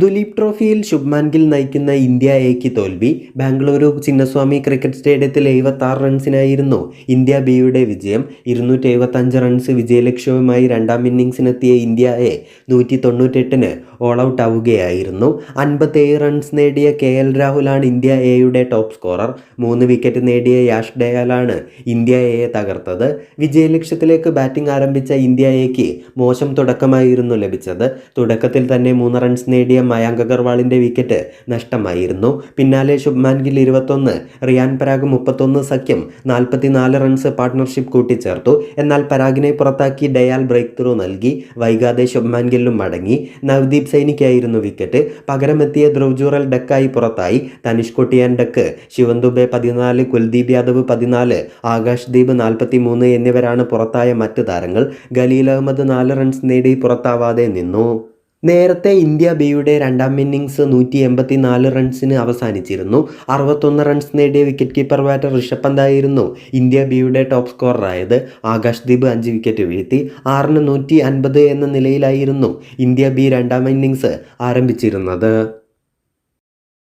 ദുലീപ് ട്രോഫിയിൽ ശുഭ്മാൻ ഗിൽ നയിക്കുന്ന ഇന്ത്യ എക്ക് തോൽവി. ബാംഗ്ലൂരു ചിന്നസ്വാമി ക്രിക്കറ്റ് സ്റ്റേഡിയത്തിൽ എഴുപത്തി ആറ് റൺസിനായിരുന്നു ഇന്ത്യ ബിയുടെ വിജയം. ഇരുന്നൂറ്റി എഴുപത്തഞ്ച് റൺസ് വിജയലക്ഷ്യവുമായി രണ്ടാം ഇന്നിംഗ്സിനെത്തിയ ഇന്ത്യ എ നൂറ്റി തൊണ്ണൂറ്റെട്ടിന് ഓൾ ഔട്ട് ആവുകയായിരുന്നു. അൻപത്തേഴ് റൺസ് നേടിയ കെ എൽ രാഹുലാണ് ഇന്ത്യ എയുടെ ടോപ്പ് സ്കോറർ മൂന്ന് വിക്കറ്റ് നേടിയ യാഷ് ഡയാലാണ് ഇന്ത്യ എയെ തകർത്തത്. വിജയലക്ഷ്യത്തിലേക്ക് ബാറ്റിംഗ് ആരംഭിച്ച ഇന്ത്യ എക്ക് മോശം തുടക്കമായിരുന്നു ലഭിച്ചത്. തുടക്കത്തിൽ തന്നെ മൂന്ന് റൺസ് നേടിയ മയാങ്ക് അഗർവാളിന്റെ വിക്കറ്റ് നഷ്ടമായിരുന്നു. പിന്നാലെ ശുഭ്മാൻ ഗിൽ ഇരുപത്തൊന്ന് റിയാൻ പരാഗ് മുപ്പത്തൊന്ന് സഖ്യം നാൽപ്പത്തിനാല് റൺസ് പാർട്ട്ണർഷിപ്പ് കൂട്ടിച്ചേർത്തു. എന്നാൽ പരാഗിനെ പുറത്താക്കി ഡയാൽ ബ്രേക്ക് ത്രൂ നൽകി. വൈകാതെ ശുഭ്മാൻ ഗില്ലും മടങ്ങി. നവദീപ് സൈനിക്കായിരുന്നു വിക്കറ്റ് പകരമെത്തിയ ധ്രുവ്ജൂറൽ ഡക്കായി പുറത്തായി. തനിഷ് കൊട്ടിയാൻ ഡക്ക് ശിവൻ പതിനാല് കുൽദീപ് യാദവ് പതിനാല് ആകാശ് ദീപ് നാൽപ്പത്തി മൂന്ന് എന്നിവരാണ് പുറത്തായ മറ്റ് താരങ്ങൾ. ഖലീൽ അഹമ്മദ് നാല് റൺസ് നേടി പുറത്താവാതെ നിന്നു. നേരത്തെ ഇന്ത്യ ബിയുടെ രണ്ടാം ഇന്നിങ്സ് നൂറ്റി എൺപത്തി നാല് റൺസിന് അവസാനിച്ചിരുന്നു. അറുപത്തൊന്ന് റൺസ് നേടിയ വിക്കറ്റ് കീപ്പർ ബാറ്റർ ഋഷഭ് പന്തായിരുന്നു ഇന്ത്യ ബിയുടെ ടോപ്പ് സ്കോററായത്. ആകാശ് ദീപ് അഞ്ച് വിക്കറ്റ് വീഴ്ത്തി ആറിന് നൂറ്റി അൻപത് എന്ന നിലയിലായിരുന്നു ഇന്ത്യ ബി രണ്ടാം ഇന്നിങ്സ് ആരംഭിച്ചിരുന്നത്.